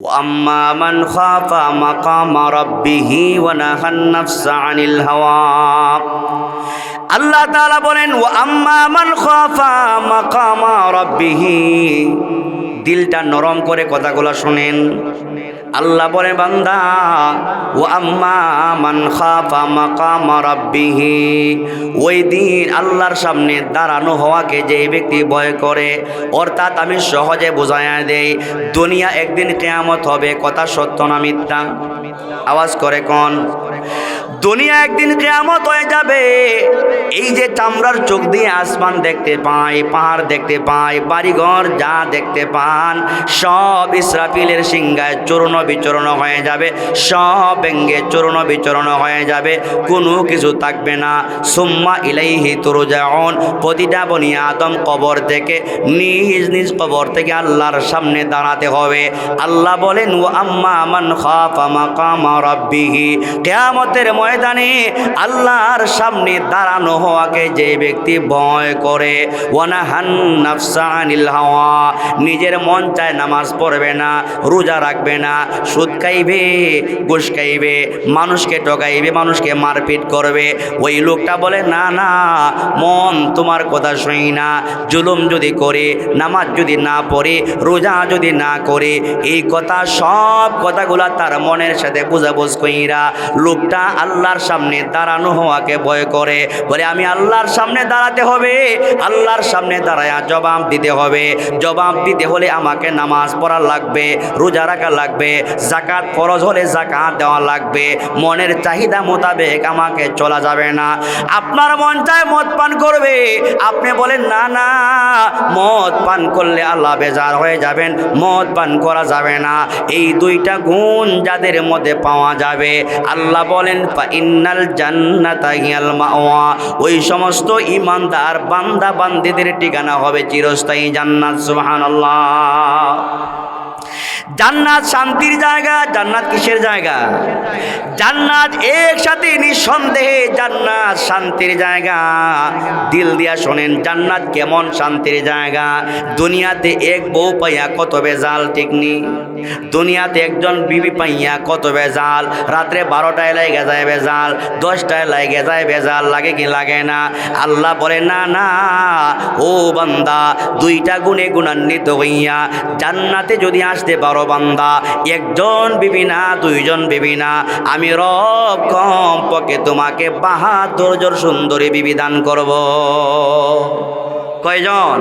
واما من خاف مقام ربه ونهى النفس عن الهوى আল্লাহ তাআলা বলেন ও আম্মা মান খাফা মাকামা রাব্বিহি দিলটা নরম করে কথাগুলো শুনেন। আল্লাহ বলে বান্দা, ও আম্মা মান খাফা মাকামা রাব্বিহি। ওই দিন আল্লাহর সামনে দাঁড়ানো হওয়াকে যে ব্যক্তি ভয় করে, অর্থাৎ আমি সহজে বোঝায়া দেই, দুনিয়া একদিন কেয়ামত হবে, কথা সত্য না মিথ্যা? আওয়াজ করে কোন? দুনিয়া একদিন কেয়ামত হয়ে যাবে। এই যে চামড়ার চোখ দিয়ে আসমান দেখতে পাই, পাহাড় দেখতে পাই, বাড়িঘর যা দেখতে পান, সব ইসরাফিলের সিংহায় চূর্ণ বিচরণ হয়ে যাবে, সব ব্যঙ্গে চূর্ণ বিচরণ হয়ে যাবে, কোনো কিছু থাকবে না। সুম্মা ইলাইহি তুরজাউন, প্রতিটা বনি আদম কবর থেকে, নিজ নিজ কবর থেকে আল্লাহর সামনে দাঁড়াতে হবে। আল্লাহ বলেন ও আম্মা মান খাফা মাকামা রাব্বিহি। কিয়ামতের ময়দানে আল্লাহর সামনে দাঁড়ানো হওয়াকে যে ব্যক্তি ভয় করে নিজের মন চায় নামাজ পড়বে না, রোজা রাখবে না, সুদ খাইবে, ঘুষ খাইবে, মানুষকে ঠকাইবে, মানুষকে মারপিট করবে। ওই লোকটা বলে, না না, মন তোমার কথা শুনি না। জুলুম যদি করে, নামাজ যদি না পড়ে, রোজা যদি না করে, এই কথা সব কথাগুলা তার মনের সাথে বুঝাবুঝ কইরা লোকটা আল্লাহর সামনে দাঁড়ানো হওয়াকে ভয় করে। বলে, আমি আল্লাহর সামনে দাঁড়াতে হবে। আল্লাহর সামনে দাঁড়ায়া জবাব দিতে হবে। জবাব দিতে হলে আমাকে নামাজ পড়া লাগবে, রোজা রাখা লাগবে জাকাত ফরজ হলে জাকাত দেওয়া লাগবে। মনের চাহিদা মোতাবেক আমাকে চলা যাবে না। আপনার মন চায় মদ পান করবে। আপনি বলেন, না না, মদ পান করলে আল্লাহ বেজার হয়ে যাবেন, মদ পান করা যাবে না। এই দুইটা গুণ যাদের মধ্যে পাওয়া যাবে। আল্লাহ বলেন "ফা ইন্নাল জান্নাতা হিয়াল মাওয়া। ওই সমস্ত ইমানদার বান্দা বান্দিদের ঠিকানা হবে চিরস্থায়ী জান্নাত সুবহানাল্লাহ। জান্নাত শান্তির জায়গা, জান্নাত কিসের জায়গা? জান্নাত একসাথে নিঃসন্দেহে জান্নাত শান্তির জায়গা। দিল দিয়া শোনেন, জান্নাত কেমন শান্তির জায়গা? দুনিয়াতে এক বউ পাইয়া কত বেজাল টিকনি দুনিয়াতে একজন বিবি পাইয়া কত বেজাল, রাত্রে বারোটায় লাগে যায় বেজাল, দশটায় লাগে যায় বেজাল, লাগে কি লাগে না? আল্লাহ বলে, না না, ও বান্দা, দুইটা গুণে গুণান্বিত হইয়া জান্নাতে যদি আসতে পারো বান্দা, একজন বিবি না, দুইজন বিবি না। আমি রব কম পকে তোমাকে বাহাদুর সুন্দরী বিবি দান কয়জন কয়জন?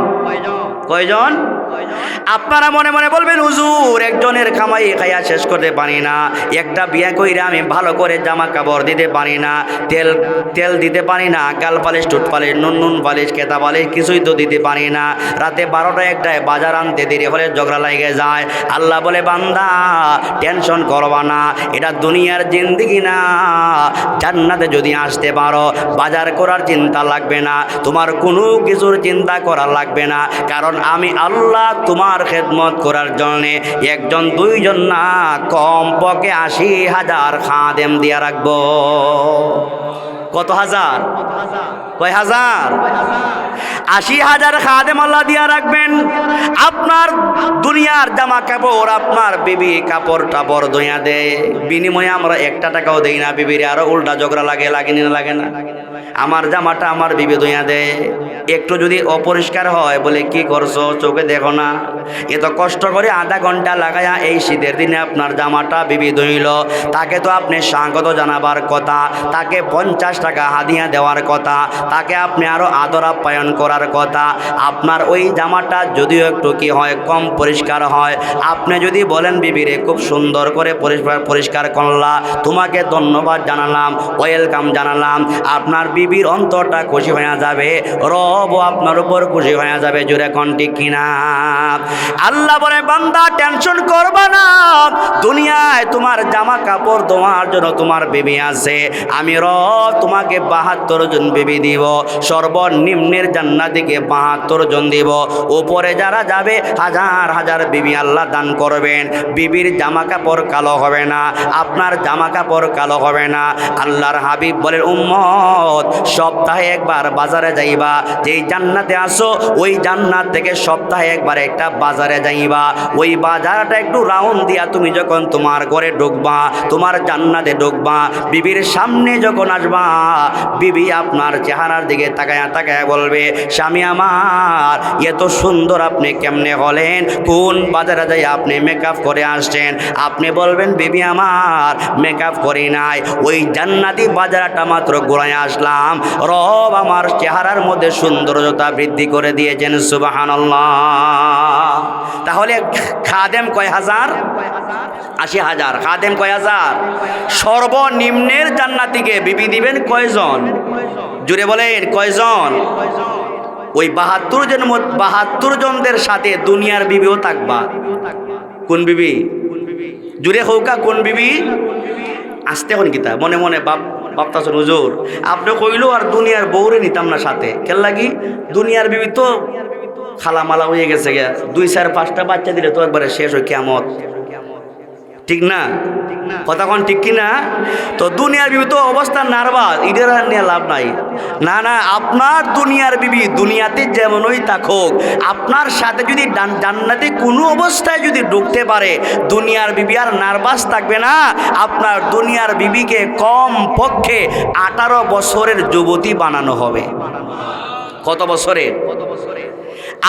কয়জন? আপনারা মনে মনে বলবেন, হুজুর, একজনের খামাই খাইয়া শেষ করতে পারি না। একটা বিয়ে কইরা আমি ভালো করে জামা কাপড় দিতে পারি না, তেল তেল দিতে পারি না গাল পালিশ টুট পালিশ, নুন নুন পালিশ, কেতা পালিশ, কিছুই তো দিতে পারি না। রাতে বারোটা একটায় বাজার আনতে দেরি হলে ঝগড়া লাগে যায়। আল্লাহ বলে, বান্দা, টেনশন করবা না, এটা দুনিয়ার জিন্দিগি না। জান্নাতে যদি আসতে পারো, বাজার করার চিন্তা লাগবে না, তোমার কোনো কিছুর চিন্তা করা লাগবে না। কারণ আমি আল্লাহ তোমার খেদমত করার জন্যে একজন, দুইজন না কম পকে আশি হাজার খাদেম দিয়া রাখব। কত হাজার? কয় হাজার? আশি হাজার খাদেম আল্লাহ দিয়া রাখবেন। আপনার দুনিয়ার জামা কাপড়, আপনার বিবি কাপড় টাপড় দইয়া দেয় বিনিময়ে আমরা একটা টাকাও দেই না, বিবির আরও উল্টা ঝগড়া লাগে লাগে না লাগে না। আমার জামাটা আমার বিবি দইয়া দেয় একটু যদি অপরিষ্কার হয়, বলে, কি করছ? চোখে দেখো না। এত কষ্ট করে আধা ঘণ্টা লাগায়া এই শীতের দিনে আপনার জামাটা বিবি ধইল। তাকে তো আপনি স্বাগত জানাবার কথা, তাকে পঞ্চাশ টাকা হাদিয়া দেওয়ার কথা, তাকে আপনি আরও আদর আপ্যায়ন করার কথা। আপনার ওই জামাটা যদিও একটু কি হয়, কম পরিষ্কার হয়। আপনি যদি বলেন, বিবিরে, খুব সুন্দর করে পরিষ্কার পরিষ্কার করলা, তোমাকে ধন্যবাদ জানালাম, ওয়েলকাম জানালাম। আপনার বিবির অন্তরটা খুশি হয়ে যাবে, রব আপনার উপর খুশি হয়ে যাবে জুড়ে কন্টি কিনা? আল্লাহ বলে, বান্দা টেনশন করবা না। দুনিয়ায় তোমার জামা কাপড় তোমার জন্য তোমার বেবি আছে। আমি রব তোমাকে বাহাত্তর জন বেবি দিব, সর্বনিম্নের জান্নাতিকে বাহাত্তর জন দিব। উপরে যারা যাবে, হাজার হাজার বিবি আল্লাহ দান করবেন। বিবির জামা কাপড় কালো হবে না, আপনার জামা কাপড় কালো হবে না। আল্লাহর হাবিব বলেন উম্মত সপ্তাহে একবার বাজারে যাইবা। যেই জান্নাতে আসো, ওই জান্নাত থেকে সপ্তাহে একবার একটা বাজারে যাইবা। ওই বাজারটা একটু রাউন্ড দিয়া তুমি যখন তোমার ঘরে ঢুকবা, তোমার জান্নাতে ঢুকবা, বিবির সামনে যখন আসবা, বিবি আপনার চেহারার দিকে তাকায়া তাকায়া বলবে, স্বামী আমার, এত সুন্দর আপনি কেমনে হলেন? কোন বাজারে যাই আপনি মেকআপ করে আসছেন? আপনি বলবেন, বিবি আমার মেকআপ করি নাই। ওই জান্নাতি বাজারটা মাত্র ঘুরায় আসলাম। রব আমার চেহারার মধ্যে সৌন্দর্যতা বৃদ্ধি করে দিয়েছেন সুবাহান তাহলে খাদেম কয় হাজার? আশি হাজার। খাদেম কয় হাজার? সর্বনিম্নের জান্নাতিকে বিবি দিবেন কয়জন? জুড়ে বলেন, কয়জন? ওই বাহাত্তর জন বাহাত্তর জনদের সাথে দুনিয়ার বিবিও থাকবা। কোন বিবি? জুড়ে হৌকা কোন বিবি? আসতে হন কিতা? মনে মনে বাপ বাপতাছেন হুজুর, আপনি কইলো আর দুনিয়ার বউরে নিতাম না সাথে। কেন লাগি? দুনিয়ার বিবি তো খালামালা হয়ে গেছে দুই, চার, পাঁচটা বাচ্চা দিলে তো একবারে শেষ হয় কেমত ঠিক না? কথা কোন ঠিক কি না তো দুনিয়ার বিবি তো অবস্থা নার্ভাস ইডের আর নিয়ে লাভ নাই। না না, আপনার দুনিয়ার বিবি দুনিয়াতে যেমনই থাকুক, আপনার সাথে যদি জান্নাতে কোনো অবস্থায় যদি ঢুকতে পারে, দুনিয়ার বিবি আর নার্ভাস থাকবে না। আপনার দুনিয়ার বিবিকে কম পক্ষে আঠারো বছরের যুবতী বানানো হবে। কত বছরের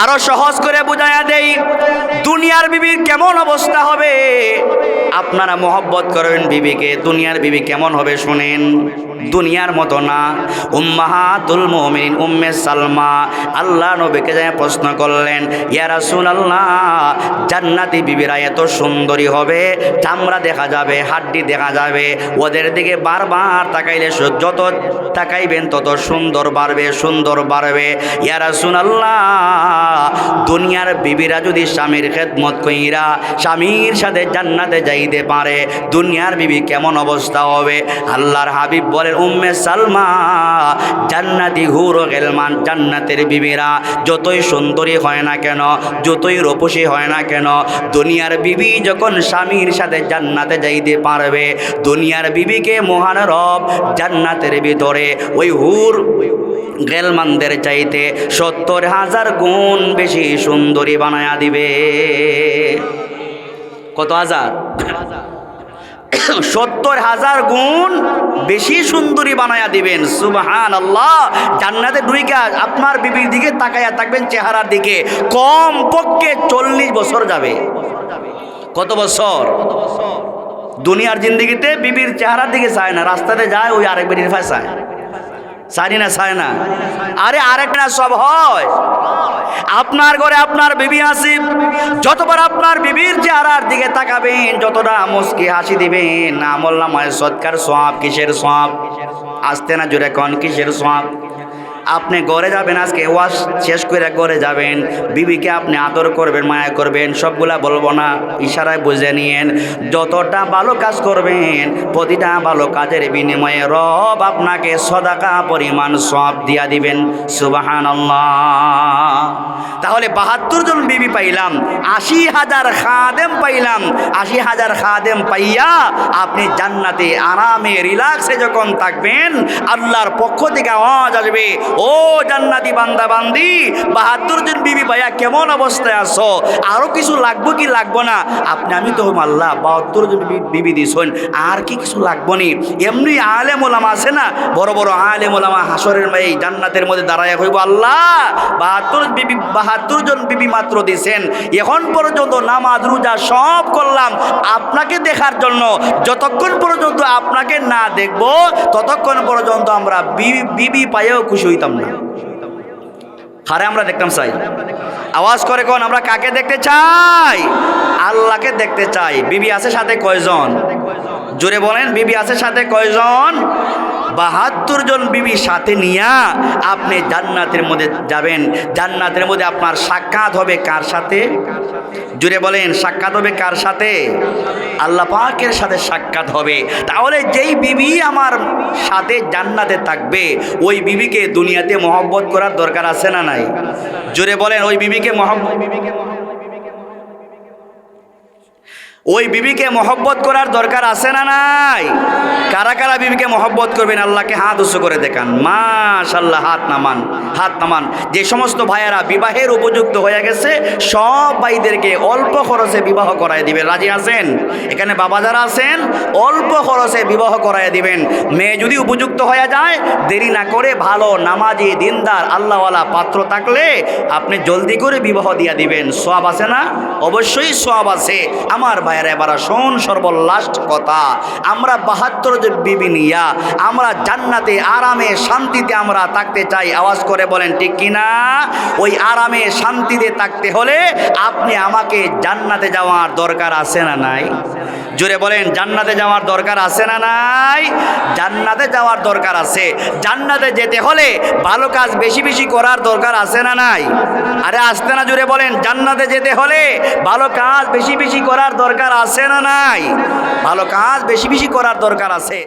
আরও সহজ করে বুঝাইয়া দেই, দুনিয়ার বিবির কেমন অবস্থা হবে? আপনারা মোহব্বত করেন বিবিকে, দুনিয়ার বিবি কেমন হবে শুনেন। দুনিয়ার মতো না। উম্মাহাতুল মুমিনিন, উম্মে সালমা, আল্লাহ নবীকে যায় প্রশ্ন করলেন, ইয়া রাসূলুল্লাহ, জান্নাতি বিবিরা এত সুন্দরী হবে, চামড়া দেখা যাবে, হাড্ডি দেখা যাবে, ওদের দিকে বারবার তাকাইলে যত তাকাইবেন তত সুন্দর বাড়বে সুন্দর বাড়বে। ইয়া রাসূলুল্লাহ, দুনিয়ার বিবিরা যদি স্বামীর খেদমত কইরা স্বামীর সাথে জান্নাতে যাইতে পারে, দুনিয়ার বিবি কেমন অবস্থা হবে? আল্লাহর হাবিব বলেন উম্মে সালমা, জান্নাতি হুর গেলমান, জান্নাতের বিবিরা, যতই সুন্দরী হয় না কেন, যতই রূপসী হয় না কেন, দুনিয়ার বিবি যখন স্বামীর সাথে জান্নাতে যাইতে পারবে, দুনিয়ার বিবিকে মহান রব জান্নাতের ভিতরে ওই হুর গেলমানদের চাইতে সত্তর হাজার গুণ বেশি সুন্দরী বানায়া দিবে। কত হাজার? সত্তর হাজার গুণ বেশি সুন্দরী বানায়া দিবেন সুবাহান আল্লাহ জান্নাতে ঢুইকা আপনার বিবির দিকে তাকাইয়া থাকবেন চেহারার দিকে। কম পক্ষে চল্লিশ বছর যাবে। কত বছর? দুনিয়ার জিন্দিগিতে বিবির চেহারার দিকে চায় না, রাস্তাতে যায়, ওই আরেক বেরির ফাঁসায়। সারি না সায় না। আরে আরেক না, সব হয়। আপনার ঘরে আপনার বিবি আসি যতবার আপনার বিবির চেহারার দিকে তাকাবেন, যতটা মুস্কি হাসি দিবেন, আমল নামায় সৎকার সব কিসের সব আসতে না জোরে কন, কিসের সব আপনি ঘরে যাবেন আজকে ওয়াশ শেষ করে ঘরে যাবেন। বিবিকে আপনি আদর করবেন, মায়া করবেন, সবগুলা বলব না, ইশারায় বুঝে নিয়েন। যতটা ভালো কাজ করবেন, প্রতিটা ভালো কাজের বিনিময়ে রব আপনাকে সদাকা পরিমাণ সব দিয়া দিবেন। সুবাহান তাহলে বাহাত্তর জন বিবি পাইলাম, আশি হাজার খাদেম পাইলাম, আশি হাজার খাদেম পাইয়া আপনি জান্নাতে আরামে রিল্যাক্সে যখন থাকবেন, আল্লাহর পক্ষ থেকে আওয়াজ আসবে ও জান্নাতি বান্দা, বান্দি, বাহাত্তর জন বিবি ভাইয়া কেমন অবস্থায় আছো? আরও কিছু লাগবো কি লাগবো না? আপনি, আমি তো হম আল্লাহ, বাহাত্তর জন বিবি- দিছেন, আর কি কিছু লাগবো নি? এমনি আলেম ওলামা আছে না? বড় বড় আলেম ওলামা হাসরের এই জান্নাতের মধ্যে দাঁড়ায় হইব আল্লাহ, বাহাত্তর বিবি, বাহাত্তর জন বিবি মাত্র দিছেন। এখন পর্যন্ত নামাজ, রোজা সব করলাম। আপনাকে দেখার জন্য যতক্ষণ পর্যন্ত আপনাকে না দেখব, ততক্ষণ পর্যন্ত আমরা বিবি বিবি পাইয়েও খুশি হইতাম না। হারে আমরা দেখতাম চাই। আওয়াজ করে কোন, আমরা কাকে দেখতে চাই? আল্লাহকে দেখতে চাই। বিবি আছে সাথে কয়জন? জোরে বলেন, বিবি আছে সাথে কয়জন? বাহাত্তর জন বিবি সাথে নিয়া আপনি জান্নাতের মধ্যে যাবেন। জান্নাতের মধ্যে আপনার সাক্ষাৎ হবে কার সাথে? জুড়ে বলেন, সাক্ষাৎ হবে কার সাথে? আল্লাহ পাকের সাথে সাক্ষাৎ হবে। তাহলে যেই বিবি আমার সাথে জান্নাতে থাকবে, ওই বিবিকে দুনিয়াতে মহব্বত করার দরকার আছে না নাই? জুড়ে বলেন, ওই বিবিকে মহব্বত ওই বিবিকে মহব্বত করার দরকার আছে না নাই? কারা কারা বিবিকে মহব্বত করবেন আল্লাহকে হাত উঁচু করে দেখান। মাশাল্লাহ হাত নামান হাত নামান। যে সমস্ত ভাইয়েরা বিবাহের উপযুক্ত হয়ে গেছে, সব ভাইদেরকে অল্প খরচে বিবাহ করায় দিবেন। রাজি আছেন? এখানে বাবা যারা আছেন, অল্প খরচে বিবাহ করায় দিবেন। মেয়ে যদি উপযুক্ত হয়ে যায়, দেরি না করে ভালো নামাজি, দিনদার, আল্লাহওয়ালা পাত্র থাকলে আপনি জলদি করে বিবাহ দিয়া দিবেন। সব আছে না? অবশ্যই সব আছে। আমার ভাইয়েরা, এবার শোন সর্বলাস্ট কথা। আমরা বাহাত্তর যে বিবি নিয়া আমরা জান্নাতে, আরামে, শান্তিতে আমরা থাকতে চাই। আওয়াজ করে বলেন, ঠিক কিনা ওই আরামে, শান্তিতে থাকতে হলে আপনি আমাকে জান্নাতে যাওয়ার দরকার আছে না নাই? জোরে বলেন, জান্নাতে যাওয়ার দরকার আছে না নাই? জান্নাতে যাওয়ার দরকার আছে। জান্নাতে যেতে হলে ভালো কাজ বেশি বেশি করার দরকার আছে না নাই? আরে আসতে না জুড়ে বলেন, জান্নাতে যেতে হলে ভালো কাজ বেশি বেশি করার দরকার আছে না নাই? ভালো কাজ বেশি বেশি করার দরকার আছে।